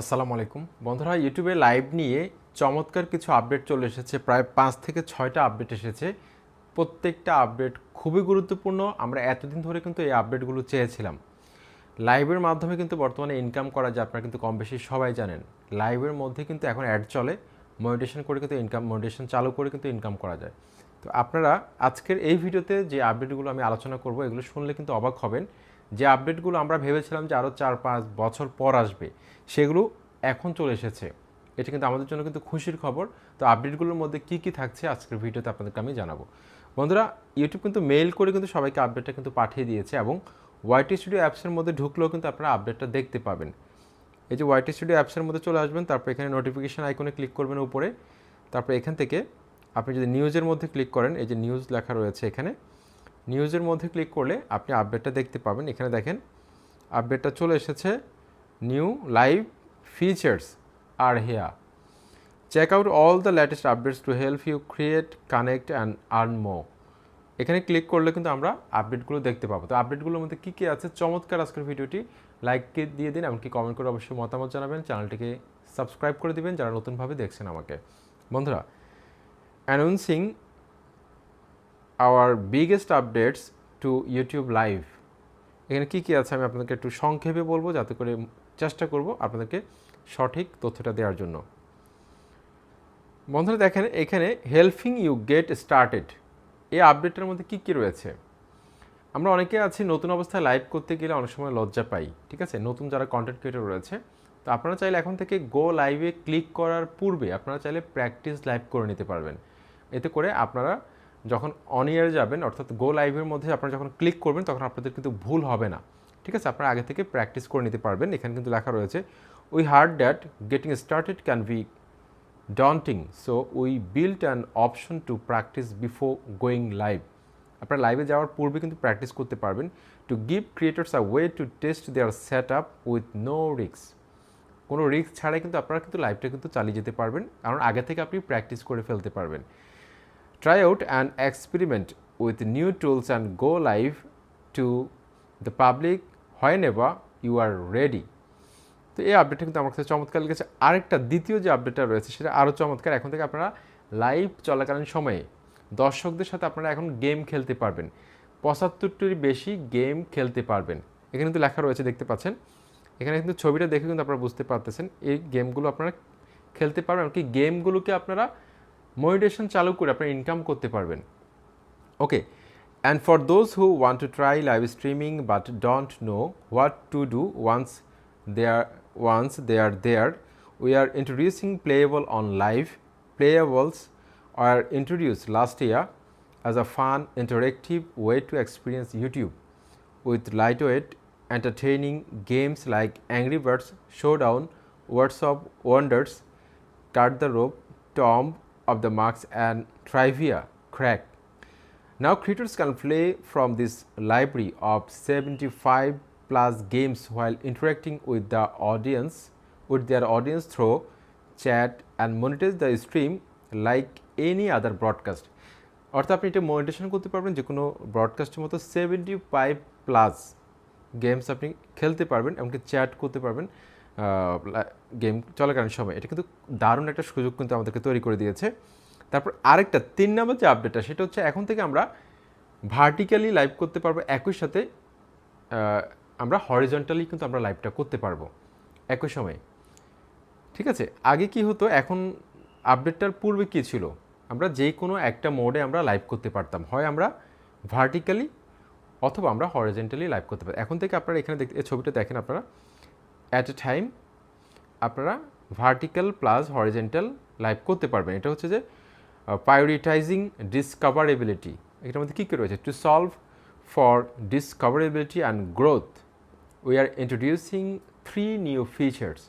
আসসালামু আলাইকুম। বন্ধুরা ইউটিউবে লাইভ নিয়ে চমৎকার কিছু আপডেট চলে এসেছে। প্রায় পাঁচ থেকে ছয়টা আপডেট এসেছে। প্রত্যেকটা আপডেট খুবই গুরুত্বপূর্ণ। আমরা এতদিন ধরে কিন্তু এই আপডেটগুলো চেয়েছিলাম। লাইভের মাধ্যমে কিন্তু বর্তমানে ইনকাম করা যায়, আপনারা কিন্তু কম বেশি সবাই জানেন। লাইভের মধ্যে কিন্তু এখন অ্যাড চলে। মনিটেশন করে কিন্তু ইনকাম মনিটেশন চালু করে কিন্তু ইনকাম করা যায়। তো আপনারা আজকের এই ভিডিওতে যে আপডেটগুলো আমি আলোচনা করব, এগুলো শুনলে কিন্তু অবাক হবেন। যে আপডেটগুলো আমরা ভেবেছিলাম যে আরও চার পাঁচ বছর পর আসবে, সেগুলো এখন চলে এসেছে। এটা কিন্তু আমাদের জন্য কিন্তু খুশির খবর। তো আপডেটগুলোর মধ্যে কী কী থাকছে আজকের ভিডিওতে আপনাদেরকে আমি জানাব। বন্ধুরা ইউটিউব কিন্তু মেইল করে কিন্তু সবাইকে আপডেটটা কিন্তু পাঠিয়ে দিয়েছে এবং ওয়াইটি স্টুডিও অ্যাপসের মধ্যে ঢুকলেও কিন্তু আপনারা আপডেটটা দেখতে পাবেন। এই যে ওয়াইটি স্টুডিও অ্যাপসের মধ্যে চলে আসবেন, তারপর এখানে নোটিফিকেশান আইকনে ক্লিক করবেন উপরে। তারপর এখান থেকে আপনি যদি নিউজের মধ্যে ক্লিক করেন, এই যে নিউজ লেখা রয়েছে এখানে নিউজের মধ্যে ক্লিক করলে আপনি আপডেটটা দেখতে পাবেন। এখানে দেখেন আপডেটটা চলে এসেছে। New live features are here check out all the latest updates to help you create connect and earn more এখানে ক্লিক করলে কিন্তু আমরা আপডেটগুলো দেখতে পাবো। তো আপডেটগুলোর মধ্যে কী কী আছে? চমৎকার আজকের ভিডিওটি। লাইক দিয়ে দিন, এমনকি কমেন্ট করে অবশ্যই মতামত জানাবেন। চ্যানেলটিকে সাবস্ক্রাইব করে দিবেন যারা নতুনভাবে দেখছেন আমাকে। বন্ধুরা announcing our biggest updates to YouTube live এখানে কী কী আছে আমি আপনাদেরকে একটু সংক্ষেপে বলব যাতে করে চেষ্টা করব আপনাদেরকে সঠিক তথ্যটা দেওয়ার জন্য। বন্ধুরা দেখেন, এখানে হেল্পিং ইউ গেট স্টার্টেড এই আপডেটের মধ্যে কী কী রয়েছে? আমরা অনেকে আছি নতুন অবস্থায় লাইভ করতে গেলে অনেক সময় লজ্জা পাই, ঠিক আছে? নতুন যারা কন্টেন্ট ক্রিয়েটর রয়েছে, তো আপনারা চাইলে এখন থেকে গো লাইভে ক্লিক করার পূর্বে আপনারা চাইলে প্র্যাকটিস লাইভ করে নিতে পারবেন। এতে করে আপনারা যখন অন ইয়ার যাবেন, অর্থাৎ গো লাইভের মধ্যে আপনারা যখন ক্লিক করবেন, তখন আপনাদের কিন্তু ভুল হবে না। ঠিক আছে? আপনারা আগে থেকে প্র্যাকটিস করে নিতে পারবেন। এখানে কিন্তু লেখা রয়েছে we heard that getting started can be daunting so we built an option to practice before going live আপনারা লাইভে যাওয়ার পূর্বে কিন্তু প্র্যাকটিস করতে পারবেন। To give creators a way to test their set up with no রিক্স কোনো risk ছাড়াই কিন্তু আপনারা কিন্তু লাইভটা কিন্তু চালিয়ে যেতে পারবেন। কারণ আগে থেকে আপনি প্র্যাকটিস করে ফেলতে পারবেন। Out and experiment with new tools and go live to the public whenever you are ready তো এই আপডেটটা কিন্তু আমার কাছে চমৎকার লেগেছে। আরেকটা দ্বিতীয় যে আপডেটটা রয়েছে সেটা আরও চমৎকার। এখন থেকে আপনারা লাইভ চলাকালীন সময়ে দর্শকদের সাথে আপনারা এখন গেম খেলতে পারবেন। পঁচাত্তরটির বেশি গেম খেলতে পারবেন। এখানে কিন্তু লেখা রয়েছে, দেখতে পাচ্ছেন। এখানে কিন্তু ছবিটা দেখে কিন্তু আপনারা বুঝতে পারতেছেন। এই গেমগুলো আপনারা খেলতে পারবেন। এমনকি গেমগুলোকে আপনারা মনিটেশন চালু করে আপনারা ইনকাম করতে পারবেন okay and for those who want to try live streaming but don't know what to do once they are once they are there we are introducing playable on live playables are introduced last year as a fun interactive way to experience youtube with lightweight entertaining games like angry birds showdown words of wonders cut the rope tomb of the marks and trivia crack now creators can play from this library of 75 plus games while interacting with the audience with their audience through chat and monetize the stream like any other broadcast অর্থাৎ আপনি এটা monetisation করতে পারবেন যে কোনো ব্রডকাস্টের মতো seventy five plus games আপনি খেলতে পারবেন এমনকি চ্যাট করতে পারবেন গেম চলাকালীন সময়। এটা কিন্তু দারুণ একটা সুযোগ কিন্তু আমাদেরকে তৈরি করে দিয়েছে। তারপর আরেকটা, তিন নম্বর যে আপডেটটা সেটা হচ্ছে এখন থেকে আমরা ভার্টিক্যালি লাইভ করতে পারব, একই সাথে আমরা হরিজন্টালি কিন্তু আমরা লাইভটা করতে পারব, একই সময়ে। ঠিক আছে? আগে কি হতো, এখন আপডেটটার পূর্বে কী ছিল? আমরা যে কোনো একটা মোডে আমরা লাইভ করতে পারতাম। হয় আমরা ভার্টিক্যালি অথবা আমরা হরিজেন্টালি লাইভ করতে পারি এখন থেকে আপনারা এখানে দেখতে ছবিটা দেখেন আপনারা। অ্যাট এ টাইম আপনারা ভার্টিক্যাল প্লাস হরিজেন্টাল লাইভ করতে পারবেন এটা হচ্ছে যে প্রায়োরিটাইজিং ডিসকভারেবিলিটি এটার মধ্যে কী কী রয়েছে to solve for discoverability and growth we are introducing three new features.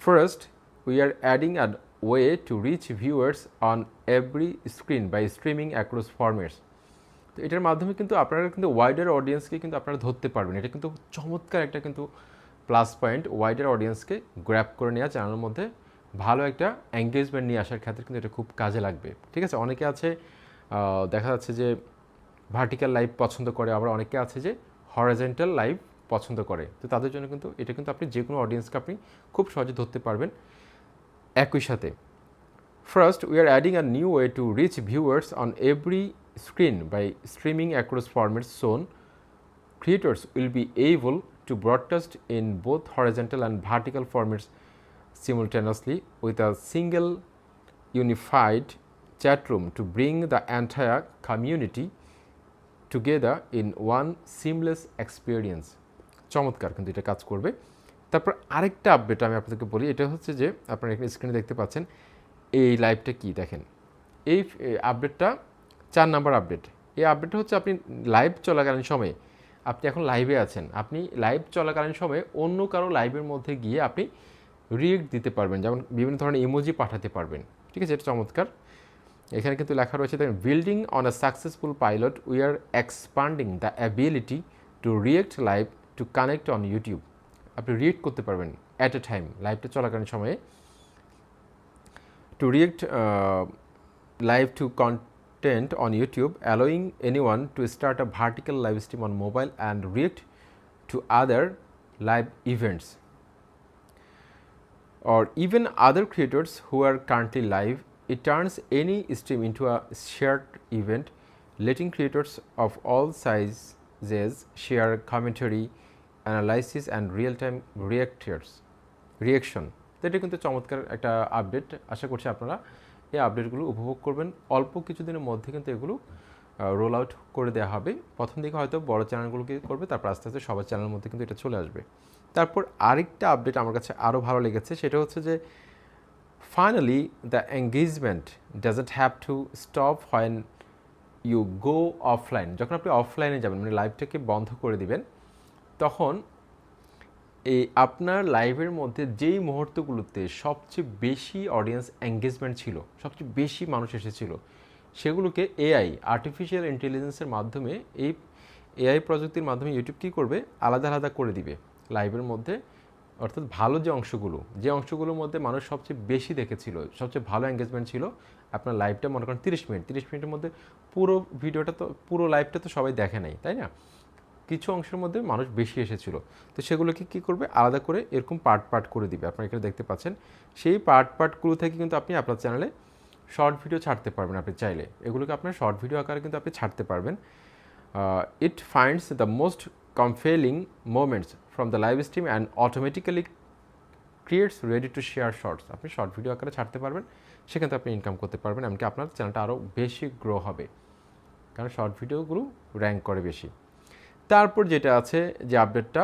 First, we are adding a way to reach viewers on every screen by streaming across formats. তো এটার মাধ্যমে কিন্তু আপনারা কিন্তু ওয়াইডার অডিয়েন্সকে কিন্তু আপনারা ধরতে পারবেন এটা কিন্তু চমৎকার একটা কিন্তু প্লাস পয়েন্ট ওয়াইডার অডিয়েন্সকে গ্র্যাপ করে নেওয়া চ্যানেলের মধ্যে ভালো একটা এঙ্গেজমেন্ট নিয়ে আসার ক্ষেত্রে কিন্তু এটা খুব কাজে লাগবে। ঠিক আছে? অনেকে আছে দেখা যাচ্ছে যে ভার্টিক্যাল লাইভ পছন্দ করে, আবার অনেকে আছে যে হরাজেন্টাল লাইভ পছন্দ করে। তো তাদের জন্য কিন্তু, এটা কিন্তু আপনি যে কোনো অডিয়েন্সকে আপনি খুব সহজে ধরতে পারবেন একই সাথে। First we are adding a new way to reach viewers on every screen by streaming across formats so creators will be able to broadcast in both horizontal and vertical formats simultaneously with a single unified chat room to bring the entire community together in one seamless experience চমৎকার কিন্তু এটা কাজ করবে তারপর আরেকটা update আমি আপনাদেরকে বলি এটা হচ্ছে যে আপনারা এখানে স্ক্রিনে দেখতে পাচ্ছেন এই লাইভটা কি দেখেন এই আপডেটটা চার নাম্বার আপডেট এই আপডেটটা হচ্ছে আপনি লাইভ চলাকালীন সময়ে আপনি এখন লাইভে আছেন। আপনি লাইভ চলাকালীন সময়ে অন্য কারও লাইভের মধ্যে গিয়ে আপনি রিয়েক্ট দিতে পারবেন। যেমন বিভিন্ন ধরনের ইমোজি পাঠাতে পারবেন। ঠিক আছে? এটা চমৎকার। এখানে কিন্তু লেখা রয়েছে দেখেন building on a successful pilot we are expanding the ability to react live to connect on YouTube আপনি রিয়েক্ট করতে পারবেন অ্যাট এ টাইম লাইভটা চলাকালীন সময়ে। To react live to content on YouTube, allowing anyone to start a vertical live stream on mobile and react to other live events. Or even other creators who are currently live, it turns any stream into a shared event, letting creators of all sizes share commentary, analysis, and real-time reactors reaction. এটা কিন্তু চমৎকার একটা update আশা করছি আপনারা এই আপডেটগুলো উপভোগ করবেন। অল্প কিছুদিনের মধ্যে কিন্তু এগুলো রোল আউট করে দেওয়া হবে। প্রথম দিকে হয়তো বড় চ্যানেলগুলোকে করবে, তারপর আস্তে আস্তে সবার চ্যানেলের মধ্যে কিন্তু এটা চলে আসবে। তারপর আরেকটা আপডেট আমার কাছে আরও ভালো লেগেছে, সেটা হচ্ছে যে finally the engagement doesn't have to stop when you go offline যখন আপনি অফলাইনে যাবেন মানে লাইভটাকে বন্ধ করে দিবেন, তখন এই আপনার লাইভের মধ্যে যেই মুহূর্তগুলোতে সবচেয়ে বেশি অডিয়েন্স এঙ্গেজমেন্ট ছিল, সবচেয়ে বেশি মানুষ এসেছিল, সেগুলোকে এআই আর্টিফিশিয়াল ইন্টেলিজেন্সের মাধ্যমে, এই এআই প্রযুক্তির মাধ্যমে ইউটিউব কী করবে? আলাদা আলাদা করে দিবে লাইভের মধ্যে। অর্থাৎ ভালো যে অংশগুলো, যে অংশগুলোর মধ্যে মানুষ সবচেয়ে বেশি দেখেছিল, সবচেয়ে ভালো এঙ্গেজমেন্ট ছিল, আপনার লাইভটা মনে করেন তিরিশ মিনিট, তিরিশ মিনিটের মধ্যে পুরো ভিডিওটা তো, পুরো লাইভটা তো সবাই দেখে নাই, তাই না? কিছু অংশের মধ্যে মানুষ বেশি এসেছিল। তো সেগুলোকে কী করবে? আলাদা করে এরকম পার্ট পার্ট করে দিবে। আপনারা এখানে দেখতে পাচ্ছেন, সেই পার্ট পার্টগুলো থেকে কিন্তু আপনি আপনার চ্যানেলে শর্ট ভিডিও ছাড়তে পারবেন আপনি চাইলে। এগুলোকে আপনার শর্ট ভিডিও আকারে কিন্তু আপনি ছাড়তে পারবেন। It finds the most compelling moments from the live stream and automatically creates ready to share shorts আপনি শর্ট ভিডিও আকারে ছাড়তে পারবেন, সেখান আপনি ইনকাম করতে পারবেন। এমনকি আপনার চ্যানেলটা আরও বেশি গ্রো হবে। কারণ শর্ট ভিডিওগুলো র্যাঙ্ক করে বেশি। তারপর যেটা আছে যে আপডেটটা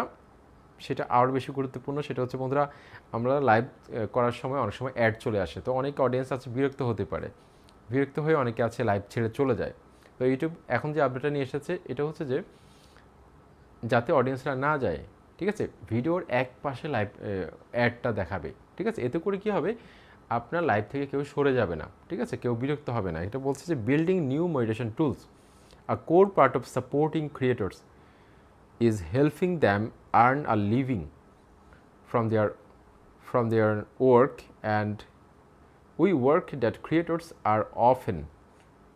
সেটা আরও বেশি গুরুত্বপূর্ণ, সেটা হচ্ছে বন্ধুরা, আমরা লাইভ করার সময় অনেক সময় অ্যাড চলে আসে। তো অনেক অডিয়েন্স আছে, বিরক্ত হতে পারে। বিরক্ত হয়ে অনেকে আছে লাইভ ছেড়ে চলে যায়। তো ইউটিউব এখন যে আপডেটটা নিয়ে এসেছে, এটা হচ্ছে যে, যাতে অডিয়েন্সরা না যায়, ঠিক আছে? ভিডিওর এক পাশে লাইভ অ্যাডটা দেখাবে, ঠিক আছে? এতে করে কি হবে? আপনার লাইভ থেকে কেউ সরে যাবে না, ঠিক আছে? কেউ বিরক্ত হবে না। এটা বলছে যে building new monetization tools a core part of supporting creators is helping them earn a living from their from their work. And we work that creators are often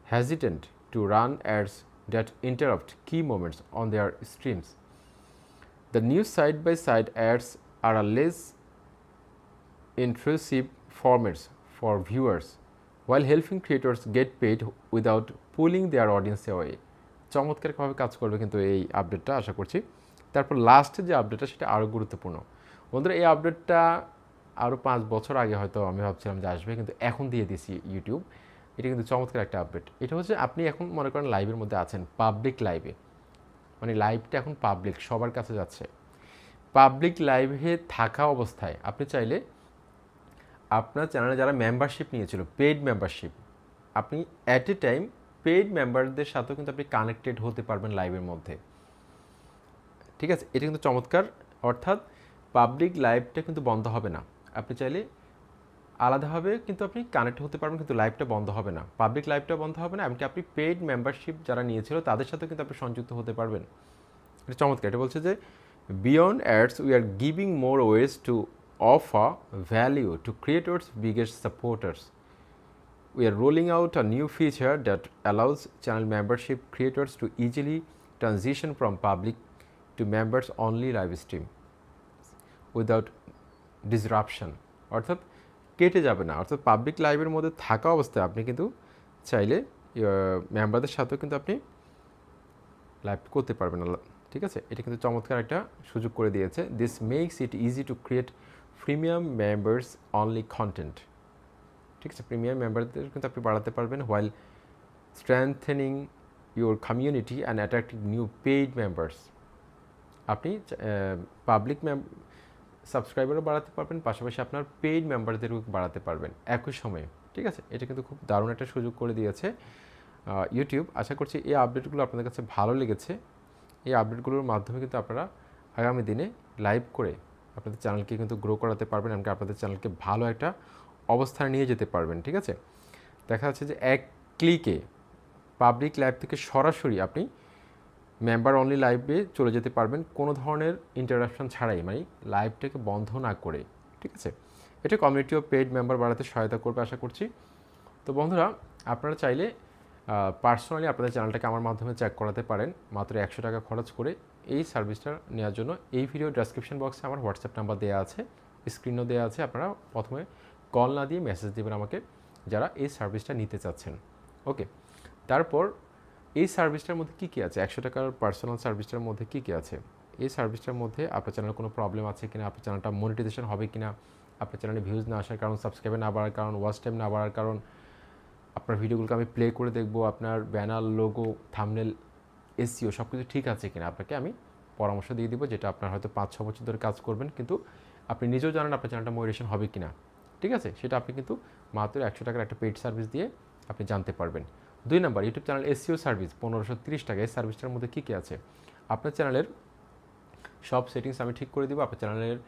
hesitant to run ads that interrupt key moments on their streams. The new side by side ads are a less intrusive formats for viewers while helping creators get paid without pulling their audience away চমৎকারভাবে কাজ করবে কিন্তু এই আপডেটটা আশা করছি। তারপর লাস্টে যে আপডেটটা সেটা আরও গুরুত্বপূর্ণ। বন্ধুরা, এই আপডেটটা আরও পাঁচ বছর আগে হয়তো আমি ভাবছিলাম যে আসবে, কিন্তু এখন দিয়ে দিয়েছি ইউটিউব এটা কিন্তু চমৎকার একটা আপডেট এটা হচ্ছে আপনি এখন মনে করেন লাইভের মধ্যে আছেন পাবলিক লাইভে মানে লাইভটা এখন পাবলিক সবার কাছে যাচ্ছে। পাবলিক লাইভে থাকা অবস্থায় আপনি চাইলে আপনার চ্যানেলে যারা মেম্বারশিপ নিয়েছিল পেইড মেম্বারশিপ আপনি অ্যাট এ টাইম পেইড মেম্বারদের সাথেও কিন্তু আপনি কানেক্টেড হতে পারবেন লাইভের মধ্যে। ঠিক আছে? এটা কিন্তু চমৎকার। অর্থাৎ পাবলিক লাইভটা কিন্তু বন্ধ হবে না। আপনি চাইলে আলাদাভাবে কিন্তু আপনি কানেক্ট হতে পারবেন, কিন্তু লাইভটা বন্ধ হবে না। পাবলিক লাইভটা বন্ধ হবে না, এমনকি আপনি পেইড মেম্বারশিপ যারা নিয়েছিল, তাদের সাথেও কিন্তু আপনি সংযুক্ত হতে পারবেন। এটা চমৎকার। এটা বলছে যে beyond ads we are giving more ways to offer value to creators biggest supporters we are rolling out a new feature that allows channel membership creators to easily transition from public to members only live stream without disruption অর্থাৎ কেটে যাবে না। অর্থাৎ public লাইভের মধ্যে থাকা অবস্থায় আপনি কিন্তু চাইলে মেম্বারদের সাথেও কিন্তু আপনি লাইভ করতে পারবেন না। ঠিক আছে? এটা কিন্তু চমৎকার একটা সুযোগ করে দিয়েছে। This makes it easy to create premium members only content ঠিক আছে প্রিমিয়াম মেম্বারদের কিন্তু আপনি বাড়াতে পারবেন while strengthening your community and attractive new paid members আপনি পাবলিক মেম সাবস্ক্রাইবারও বাড়াতে পারবেন, পাশাপাশি আপনার পেইড মেম্বারদেরও বাড়াতে পারবেন একই সময়ে। ঠিক আছে? এটা কিন্তু খুব দারুণ একটা সুযোগ করে দিয়েছে ইউটিউব আশা করছি এই আপডেটগুলো আপনাদের কাছে ভালো লেগেছে। এই আপডেটগুলোর মাধ্যমে কিন্তু আপনারা আগামী দিনে লাইভ করে আপনাদের চ্যানেলকে কিন্তু গ্রো করাতে পারবেন, এমনকি আপনাদের চ্যানেলকে ভালো একটা অবস্থানে নিয়ে যেতে পারবেন, ঠিক আছে? দেখা যাচ্ছে যে এক ক্লিকে পাবলিক লাইভ থেকে সরাসরি আপনি মেম্বার অনলি লাইভে চলে যেতে পারবেন, কোনো ধরনের ইন্টারাপশন ছাড়াই মানে লাইভটাকে বন্ধ না করে, ঠিক আছে? এটা কমিউনিটি ও পেড মেম্বার বাড়াতে সহায়তা করবে, আশা করছি। তো বন্ধুরা, আপনারা চাইলে পার্সোনালি আপনাদের চ্যানেলটাকে আমার মাধ্যমে চেক করাতে পারেন, মাত্র একশো টাকা খরচ করে এই সার্ভিসটা নেওয়ার জন্য। এই ভিডিও ডেসক্রিপশন বক্সে আমার হোয়াটসঅ্যাপ নাম্বার দেওয়া আছে স্ক্রিনও দেওয়া আছে, আপনারা প্রথমে কল না দিয়ে মেসেজ দেবেন আমাকে যারা এই সার্ভিসটা নিতে চাচ্ছেন। ওকে তারপর এই সার্ভিসটার মধ্যে কী কী আছে? একশো টাকার পার্সোনাল সার্ভিসটার মধ্যে কী কী আছে? এই সার্ভিসটার মধ্যে আপনার চ্যানেলের কোনো প্রবলেম আছে কিনা? আপনার চ্যানেলটা মনিটাইজেশন হবে কিনা? আপনার চ্যানেলে ভিউজ না আসার কারণ সাবস্ক্রাইবার না বাড়ার কারণ ওয়াচ টাইম না বাড়ার কারণ, আপনার ভিডিওগুলোকে আমি প্লে করে দেখব, আপনার ব্যানার লোগো থামনেল এসিও সব কিছু ঠিক আছে কিনা? আপনাকে আমি পরামর্শ দিয়ে দিব যেটা আপনার হয়তো পাঁচ, ছ বছর ধরে কাজ করবেন, কিন্তু আপনি নিজেও জানেন আপনার চ্যানেলটা মনিটেশন হবে কিনা। ঠিক আছে? সেটা আপনি কিন্তু মাত্র একশো টাকার একটা পেড সার্ভিস দিয়ে আপনি জানতে পারবেন। দুই number YouTube channel SEO service পনেরোশো তিরিশ টাকা এই সার্ভিসটার মধ্যে কী কী আছে? আপনার চ্যানেলের সব সেটিংস আমি ঠিক করে দিব, আপনার চ্যানেলের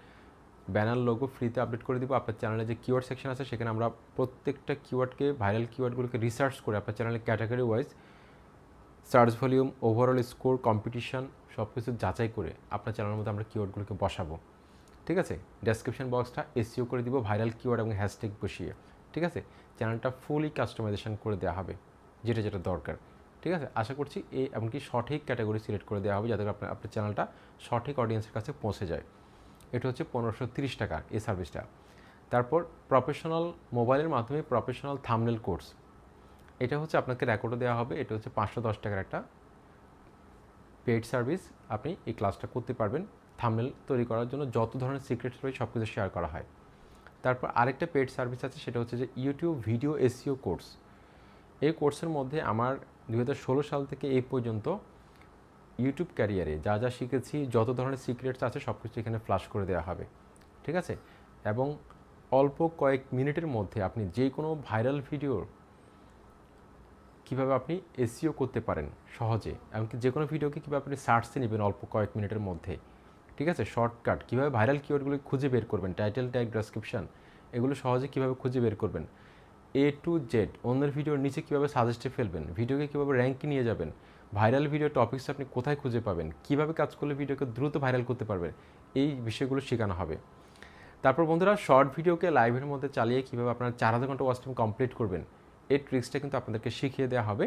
ব্যানার লোগো ফ্রিতে আপডেট করে দিব, আপনার চ্যানেলে যে কিওয়ার্ড সেকশন আছে, সেখানে আমরা প্রত্যেকটা কিওয়ার্ডকে ভাইরাল কিওয়ার্ডগুলোকে রিসার্চ করে আপনার চ্যানেলের category wise search volume overall score competition সব কিছু যাচাই করে আপনার চ্যানেলের মধ্যে আমরা কিওয়ার্ডগুলোকে বসাবো। ঠিক আছে? ডেসক্রিপশন বক্সটা এসিও করে দিব ভাইরাল কিওয়ার্ড এবং হ্যাশট্যাগ বসিয়ে। ঠিক আছে? চ্যানেলটা ফুলি কাস্টমাইজেশন করে দেওয়া হবে, যেটা যেটা দরকার। ঠিক আছে? আশা করছি এই এমনকি সঠিক ক্যাটাগরি সিলেক্ট করে দেওয়া হবে, যাতে আপনার আপনার চ্যানেলটা সঠিক অডিয়েন্সের কাছে পৌঁছে যায়। এটা হচ্ছে পনেরোশো তিরিশ টাকা এই সার্ভিসটা তারপর প্রফেশনাল মোবাইলের মাধ্যমে প্রফেশনাল থামনেল কোর্স এটা হচ্ছে আপনাকে রেকর্ডও দেওয়া হবে, এটা হচ্ছে পাঁচশো দশ টাকার একটা পেড সার্ভিস আপনি এই ক্লাসটা করতে পারবেন। থামনেল তৈরি করার জন্য যত ধরনের সিক্রেটস রয়েছে সব কিছু শেয়ার করা হয়। তারপর আরেকটা পেড সার্ভিস আছে, সেটা হচ্ছে যে ইউটিউব ভিডিও এসিও কোর্স এই কোর্সের মধ্যে আমার দু হাজার ষোলো সাল থেকে এই পর্যন্ত ইউটিউব ক্যারিয়ারে যা যা শিখেছি, যত ধরনের সিক্রেটস আছে সব কিছু এখানে ফ্লাশ করে দেওয়া হবে। ঠিক আছে? এবং অল্প কয়েক মিনিটের মধ্যে আপনি যে কোনো ভাইরাল ভিডিওর কীভাবে আপনি এসিও করতে পারেন সহজে, এমনকি যে কোনো ভিডিওকে কীভাবে আপনি সার্চে নেবেন অল্প কয়েক মিনিটের মধ্যে। ঠিক আছে? শর্টকাট। কীভাবে ভাইরাল কিওয়ার্ডগুলো খুঁজে বের করবেন? টাইটেল ট্যাগ ডেসক্রিপশন এগুলো সহজে কীভাবে খুঁজে বের করবেন? এ টু জেড অন্যের ভিডিওর নিচে কীভাবে সাজেস্টে ফেলবেন? ভিডিওকে কীভাবে র্যাঙ্কে নিয়ে যাবেন? ভাইরাল ভিডিও টপিকস আপনি কোথায় খুঁজে পাবেন? কীভাবে কাজ করলে ভিডিওকে দ্রুত ভাইরাল করতে পারবেন? এই বিষয়গুলো শেখানো হবে। তারপর বন্ধুরা শর্ট ভিডিওকে লাইভের মধ্যে চালিয়ে কীভাবে আপনারা চার হাজার ঘণ্টা ওয়াচ টাইম কমপ্লিট করবেন? এই ট্রিক্সটা কিন্তু আপনাদেরকে শিখিয়ে দেওয়া হবে।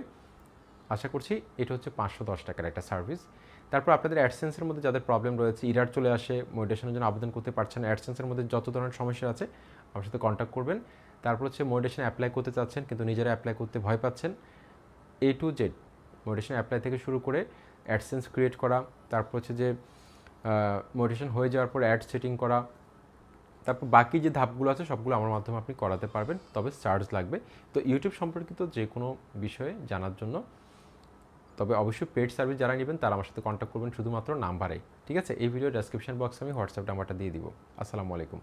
আশা করছি এটা হচ্ছে পাঁচশো দশ টাকার একটা সার্ভিস তারপর আপনাদের অ্যাডসেন্সের মধ্যে যাদের প্রবলেম রয়েছে ইরার চলে আসে, মোডিটেশনের জন্য আবেদন করতে পারছেন অ্যাডসেন্সের মধ্যে যত ধরনের সমস্যা আছে, আমার সাথে কন্ট্যাক্ট করবেন। তারপর হচ্ছে মোডিটেশন অ্যাপ্লাই করতে চাচ্ছেন, কিন্তু নিজেরা অ্যাপ্লাই করতে ভয় পাচ্ছেন। A to Z monetization apply থেকে শুরু করে অ্যাডসেন্স ক্রিয়েট করা, তারপর হচ্ছে যে মোডিটেশন হয়ে যাওয়ার পর অ্যাড সেটিং করা, তারপর বাকি যে ধাপগুলো আছে, সবগুলো আমার মাধ্যমে আপনি করাতে পারবেন। তবে চার্জ লাগবে। তো ইউটিউব সম্পর্কিত যে কোনো বিষয়ে জানার জন্য তবে অবশ্যই পেড সার্ভিস যারা নেবেন, তারা আমার সাথে কন্ট্যাক্ট করবেন শুধুমাত্র নাম্বারে ঠিক আছে? এই ভিডিও ডেসক্রিপশন বক্সে আমি হোয়াটসঅ্যাপ নাম্বারটা দিয়ে দিব। আসসালামু আলাইকুম।